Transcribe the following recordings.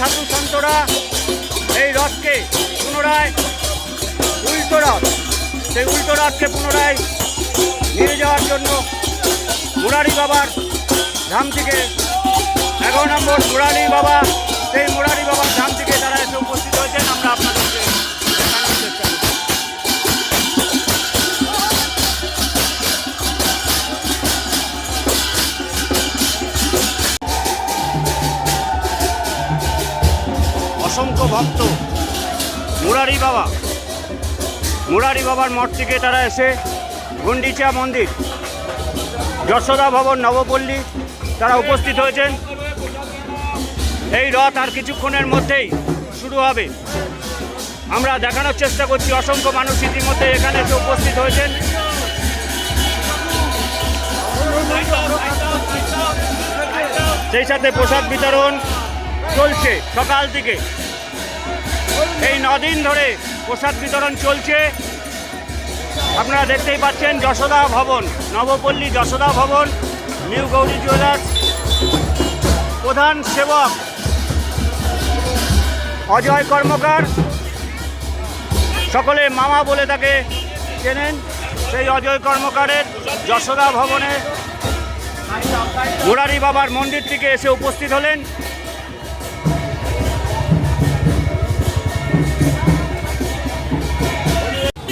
সাধু সন্তরা, এই রথকে পুনরায় উল্টো রথ, সেই উল্টো রথকে পুনরায় নিয়ে যাওয়ার জন্য মুরারি বাবার ধাম থেকে এগারো নম্বর মুরারি বাবা, সেই মুরারি বাবার ধাম থেকে তারা এসে উপস্থিত হয়েছেন। আমরা আপনাদেরকে অসংখ্য ভক্ত। মুরারি বাবা। মুরারি বাবার মঠ থেকে তারা এসে গুন্ডিচা মন্দির, যশোদা ভবন, নবপল্লী তারা উপস্থিত হয়েছেন। এই রথ আর কিছুক্ষণের মধ্যেই শুরু হবে। আমরা দেখানোর চেষ্টা করছি, অসংখ্য মানুষ ইতিমধ্যে এখানে এসে উপস্থিত হয়েছেন। সেই সাথে প্রসাদ বিতরণ চলছে সকাল থেকে। এই নদিন ধরে প্রসাদ বিতরণ চলছে। আপনারা দেখতেই পাচ্ছেন যশোদা ভবন, নবপল্লী যশোদা ভবন, নিউ গৌরী জুয়েলার্স। প্রধান সেবক অজয় কর্মকার। সকলে মামা বলে তাকে চেনেন, সেই অজয় কর্মকারের যশোদা ভবনে মুরারি বাবার মন্দির থেকে এসে উপস্থিত হলেন।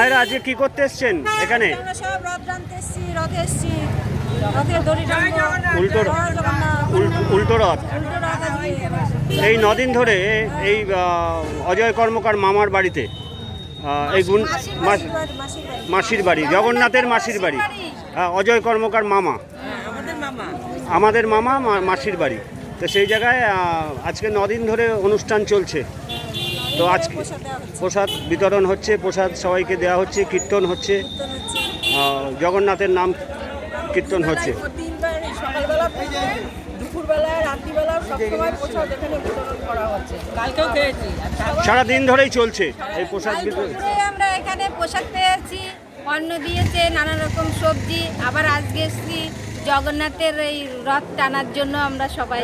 মায়েরা আজকে কি করতে এসছেন এখানে? সব রথ টানতে এসছি রথে এসছি। রথের দড়ি উল্টো রথ। এই নদিন ধরে এই অজয় কর্মকার মামার বাড়িতে এই গুণ মাসির বাড়ি, জগন্নাথের মাসির বাড়ি। অজয় কর্মকার মামা। আমাদের মামা। মাসির বাড়ি। তো সেই জায়গায় আজকে নদিন ধরে অনুষ্ঠান চলছে। তো আজকে প্রসাদ প্রসাদ বিতরণ হচ্ছে প্রসাদ সবাইকে দেওয়া হচ্ছে কীর্তন হচ্ছে। জগন্নাথের নাম কীর্তন হচ্ছে। তিনবার সকালবেলা দুপুরবেলা রাত্রিবেলা সবসময় প্রসাদ এখানে বিতরণ করা হচ্ছে। কালকেও খেয়েছি। সারা দিন ধরেই চলছে এই প্রসাদ বিতরণ। আমরা এখানে প্রসাদ পেয়েছি অন্ন দিয়েছে নানা রকম সবজি। আবার আজকে এসছি জগন্নাথের এই রথ টানার জন্য আমরা সবাই।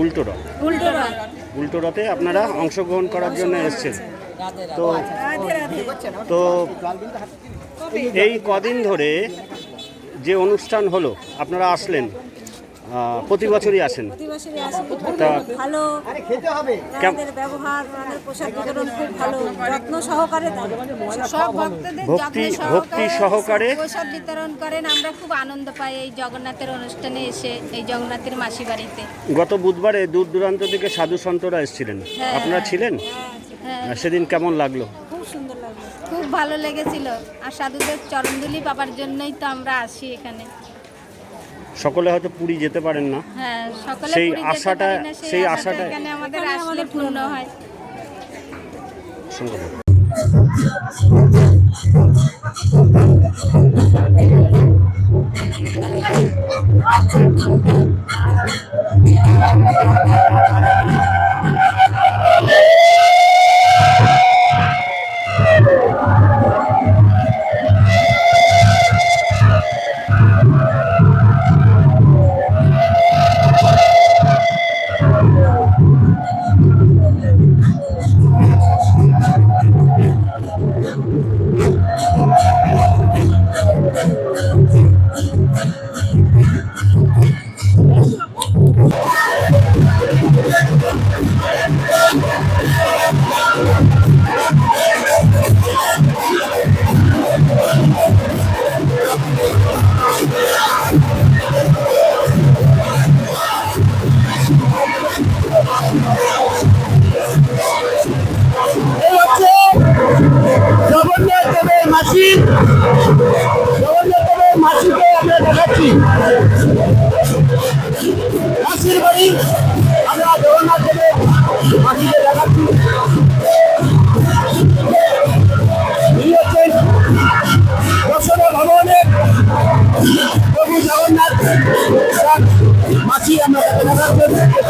উল্টো রথ। উল্টো রথ। উল্টো আপনারা অংশগ্রহণ করার জন্য এসছেন। তো তো এই কদিন ধরে যে অনুষ্ঠান হলো, আপনারা আসলেন। প্রতি বছরই আসেন? প্রতি বছরই আসি ভালো ওনাদের ব্যবহার ওনাদের পোশাক বিতরণ খুব ভালো। যত্ন সহকারে দেয় সব ভক্তদের ভক্তি- ভক্তি সহকারে প্রসাদ বিতরণ করেন। আমরা খুব আনন্দ পাই এই জগন্নাথের অনুষ্ঠানে এসে এই জগন্নাথের মাসি বাড়িতে। গত বুধবারে দূর দূরান্ত থেকে সাধু সন্তরা এসেছিলেন। হ্যাঁ। আপনারা ছিলেন? হ্যাঁ আর সেদিন কেমন লাগল? খুব সুন্দর লাগল। খুব ভালো লেগেছিল। আর সাধুদের চরণদুলি পাবার জন্যই তো আমরা আসি এখানে। সকলে হয়তো পুরী যেতে পারেন না। হ্যাঁ সেই আশাটা- সেই আশাটা আশাটা- আমাদের আসলে পূর্ণ হয়। Thank এই মাসি। মাসিকে আমরা দেখাচ্ছি মাসির বাড়ি আমরা জগন্নাথ দেবের মাসিকে দেখাচ্ছি। প্রভু জগন্নাথ মাসি, আমরা তাকে